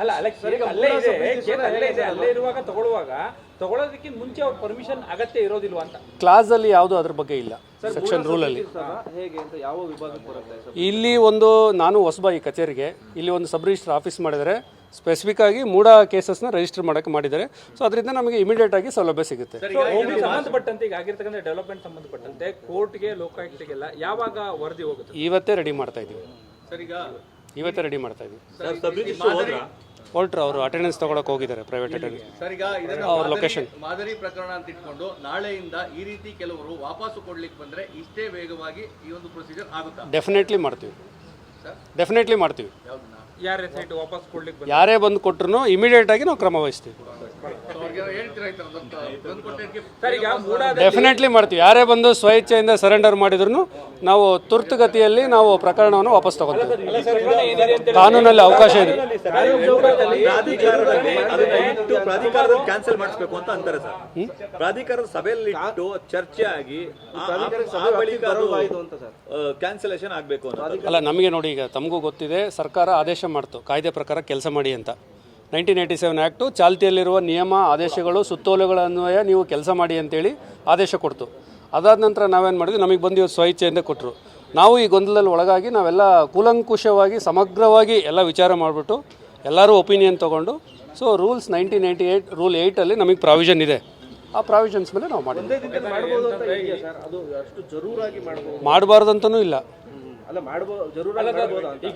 ಅಲ್ಲ ಅಲ್ಲ ಕೇಕ್ ಅಲ್ಲೇ ಇದೆ ಕೇಕ್ ಅಲ್ಲೇ ಇದೆ ಅಲ್ಲೇ ಇರುವಾಗ ತಗೊಳ್ಳುವಾಗ ತಗೊಳ್ಳೋದಕ್ಕಿಂತ ಮುಂಚೆ ಅವ್ರ ಪರ್ಮಿಷನ್ ಅಗತ್ಯ ಇರೋದಿಲ್ವಾ ಅಂತ. ಕ್ಲಾಸಲ್ಲಿ ಯಾವುದು ಅದ್ರ ಬಗ್ಗೆ ಇಲ್ಲ. ಸೆಕ್ಷನ್ ರೂಲಲ್ಲಿ ಹೇಗೆ ಅಂತ ಯಾವ ವಿಭಾಗಕ್ಕೆ ಬರುತ್ತೆ ಸರ್? ಇಲ್ಲಿ ಒಂದು ನಾನು ಹೊಸಬ ಈ ಕಚೇರಿಗೆ ಇಲ್ಲಿ ಒಂದು ಸಬ್ ರಿಜಿಸ್ಟರ್ ಆಫೀಸ್ ಮಾಡಿದರೆ ಸ್ಪೆಸಿಫಿಕ್ ಆಗಿ ಮೂಡ ಕೇಸಸ್ನ ರಿಜಿಸ್ಟರ್ ಮಾಡೋಕ್ಕೆ ಮಾಡಿದ್ದಾರೆ. ಸೊ ಅದರಿಂದ ನಮಗೆ ಇಮಿಡಿಯೇಟ್ ಆಗಿ ಸೌಲಭ್ಯ ಸಿಗುತ್ತೆ. ಸಂಬಂಧಪಟ್ಟಂತೆ ಈಗ ಆಗಿರ್ತಕ್ಕಂಥ ಡೆವಲಪ್ಮೆಂಟ್ ಸಂಬಂಧಪಟ್ಟಂತೆ ಕೋರ್ಟ್ಗೆ ಲೋಕಾಯುಕ್ತಗೆಲ್ಲ ಯಾವಾಗ ವರದಿ ಹೋಗುತ್ತೆ? ಇವತ್ತೇ ರೆಡಿ ಮಾಡ್ತಾ ಇದ್ದೀವಿ. ಸರ್ ಈಗ ಇವತ್ತೇ ರೆಡಿ ಮಾಡ್ತಾ ಇದ್ದೀವಿ. ಹೊರಟ್ರು ಅವರು ಅಟೆಂಡೆನ್ಸ್ ತೊಗೊಳಕ್ಕೆ ಹೋಗಿದ್ದಾರೆ ಪ್ರೈವೇಟ್ ಅಟೆಂಡೆನ್ಸ್ ಸರ್ ಈಗ ಇದನ್ನ ಅವ್ರ ಮಾದರಿ- location. ಮಾದರಿ ಪ್ರಕರಣ ಅಂತ ಇಟ್ಕೊಂಡು ನಾಳೆಯಿಂದ ಈ ರೀತಿ ಕೆಲವರು ವಾಪಸ್ಸು ಕೊಡ್ಲಿಕ್ಕೆ ಬಂದ್ರೆ ಇಷ್ಟೇ ವೇಗವಾಗಿ ಈ ಒಂದು ಪ್ರೊಸೀಜರ್ ಆಗುತ್ತಾ? ಡೆಫಿನೆಟ್ಲಿ ಮಾಡ್ತೀವಿ. ಡೆಫಿನೆಟ್ಲಿ ಮಾಡ್ತೀವಿ. ಯಾವ್ದನ್ನ? ಯಾರ ಸೈಟ್ ವಾಪಸ್ ಕೊಡ್ಲಿಕ್ಕೆ ಬಂದ್ರೆ. ಯಾರೇ ಬಂದು ಕೊಟ್ಟರು ಇಮಿಡಿಯೇಟ್ ಆಗಿ ನಾವು ಕ್ರಮ ವಹಿಸ್ತೀವಿ. ಡೆಫಿನೆಟ್ಲಿ ಮಾಡ್ತೀವಿ. ಯಾರೇ ಬಂದು ಸ್ವಇಚ್ಛೆಯಿಂದ ಸರೆಂಡರ್ ಮಾಡಿದ್ರು ನಾವು ತುರ್ತುಗತಿಯಲ್ಲಿ ನಾವು ಪ್ರಕರಣವನ್ನು ವಾಪಸ್ ತಗೊಳ್ತೀವಿ. ಕಾನೂನಲ್ಲಿ ಅವಕಾಶ ಇದೆ. ಪ್ರಾಧಿಕಾರದಲ್ಲಿ ಅದನ್ನ ಇಟ್ಟು ಪ್ರಾಧಿಕಾರದಲ್ಲಿ ಕ್ಯಾನ್ಸಲ್ ಮಾಡಿಸ್ಬೇಕು ಅಂತ ಅಂತಾರೆ ಸರ್. ಪ್ರಾಧಿಕಾರದ ಸಭೆಯಲ್ಲಿ ಇಟ್ಟು ಚರ್ಚೆ ಆಗಿ ಕ್ಯಾನ್ಸಲೇಷನ್ ಆಗಬೇಕು ಅಂತ. ಅಲ್ಲ ನಮಗೆ ನೋಡಿ ಈಗ ತಮಗೂ ಗೊತ್ತಿದೆ ಸರ್ಕಾರ ಆದೇಶ ಮಾಡ್ತು. ಕಾಯ್ದೆ ಪ್ರಕಾರ ಕೆಲಸ ಮಾಡಿ ಅಂತ. ನೈನ್ಟೀನ್ ಏಯ್ಟಿ ಸೆವೆನ್ ಆ್ಯಕ್ಟು ಚಾಲ್ತಿಯಲ್ಲಿರುವ ನಿಯಮ ಆದೇಶಗಳು ಸುತ್ತೋಲೆಗಳ ಅನ್ವಯ ನೀವು ಕೆಲಸ ಮಾಡಿ ಅಂತೇಳಿ ಆದೇಶ ಕೊಡ್ತು. ಅದಾದ ನಂತರ ನಾವೇನು ಮಾಡಿದ್ವಿ? ನಮಗೆ ಬಂದು ಇವತ್ತು ಸ್ವಇಚ್ಛೆಯಿಂದ ಕೊಟ್ಟರು ನಾವು ಈ ಗೊಂದಲದಲ್ಲಿ ಒಳಗಾಗಿ ನಾವೆಲ್ಲ ಕೂಲಂಕುಷವಾಗಿ ಸಮಗ್ರವಾಗಿ ಎಲ್ಲ ವಿಚಾರ ಮಾಡಿಬಿಟ್ಟು ಎಲ್ಲರೂ ಒಪಿನಿಯನ್ ತೊಗೊಂಡು so rules nineteen eighty eight rule ಏಯ್ಟಲ್ಲಿ ನಮಗೆ ಪ್ರಾವಿಷನ್ ಇದೆ. ಆ ಪ್ರಾವಿಷನ್ಸ್ ಮೇಲೆ ನಾವು ಮಾಡಿದ್ವಿ. ಮಾಡ್ಬೋದು ಅಂತ ಇದೆಯಾ ಸರ್? ಅದು ಅಷ್ಟು ಜರೂರಾಗಿ ಮಾಡ್ಬೋದು. ಮಾಡಬಾರ್ದಂತನೂ ಇಲ್ಲ.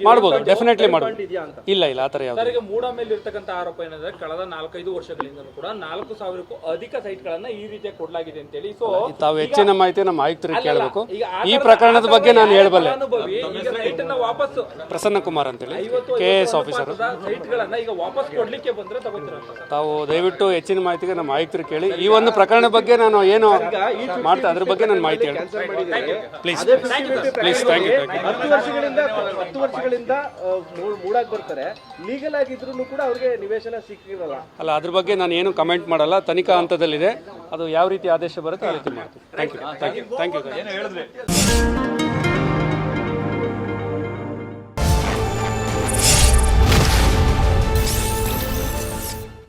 ಮಾಡ್ಬೋದು ಡೆಫಿನೆಟ್ಲಿ ಮಾಡ್ಬೋದು ಅಂತ? ಇಲ್ಲ ಇಲ್ಲ ಆತರ ಥರ ಯಾವುದು ಈಗ ಮೂಡ ಮೇಲೆ ಇರ್ತಕ್ಕಂಥ ಆರೋಪ ಏನಂದ್ರೆ ಕಳೆದ ನಾಲ್ಕೈದು ವರ್ಷಗಳಿಂದ ಕೂಡ ನಾಲ್ಕು ಸಾವಿರಕ್ಕೂ ಅಧಿಕ ಸೈಟ್ಗಳನ್ನ ಈ ರೀತಿಯಾಗಿ ಕೊಡ್ಲಾಗಿದೆ ಅಂತೇಳಿ. ಸೊ ತಾವು ಹೆಚ್ಚಿನ ಮಾಹಿತಿ ನಮ್ಮ ಆಯುಕ್ತರಿಗೆ ಕೇಳಬೇಕು. ಈ ಪ್ರಕರಣದ ಬಗ್ಗೆ ನಾನು ಹೇಳಬಲ್ಲೆ. ವಾಪಸ್ ಪ್ರಸನ್ನ ಕುಮಾರ್ ಅಂತೇಳಿ ಕೆ ಎಸ್ ಆಫೀಸರ್ ಸೈಟ್ ಗಳನ್ನ ಈಗ ವಾಪಸ್ ಕೊಡ್ಲಿಕ್ಕೆ ಬಂದ್ರೆ ತಾವು ದಯವಿಟ್ಟು ಹೆಚ್ಚಿನ ಮಾಹಿತಿಗೆ ನಮ್ಮ ಆಯುಕ್ತರು ಕೇಳಿ. ಈ ಒಂದು ಪ್ರಕರಣ ಬಗ್ಗೆ ನಾನು ಏನು ಮಾಡ್ತಾ ಅದ್ರ ಬಗ್ಗೆ ನಾನು ಮಾಹಿತಿ ಹೇಳಿ please please thank you thank you ಹತ್ತು ವರ್ಷಗಳಿಂದ ಹತ್ತು ವರ್ಷಗಳಿಂದ ಮೂಡಾಗಿ ಬರ್ತಾರೆ. ಲೀಗಲ್ ಆಗಿದ್ರು ಕೂಡ ಅವ್ರಿಗೆ ನಿವೇಶನ ಸಿಕ್ಕಿರಲ್ಲ. ಅಲ್ಲ ಅದ್ರ ಬಗ್ಗೆ ನಾನು ಏನು ಕಮೆಂಟ್ ಮಾಡಲ್ಲ. ತನಿಖಾ ಹಂತದಲ್ಲಿದೆ. ಅದು ಯಾವ ರೀತಿ ಆದೇಶ ಬರುತ್ತೆ ಆ ರೀತಿ ಮಾಡ್ತೀನಿ thank you thank you thank you ಏನು ಹೇಳಿದ್ರಿ?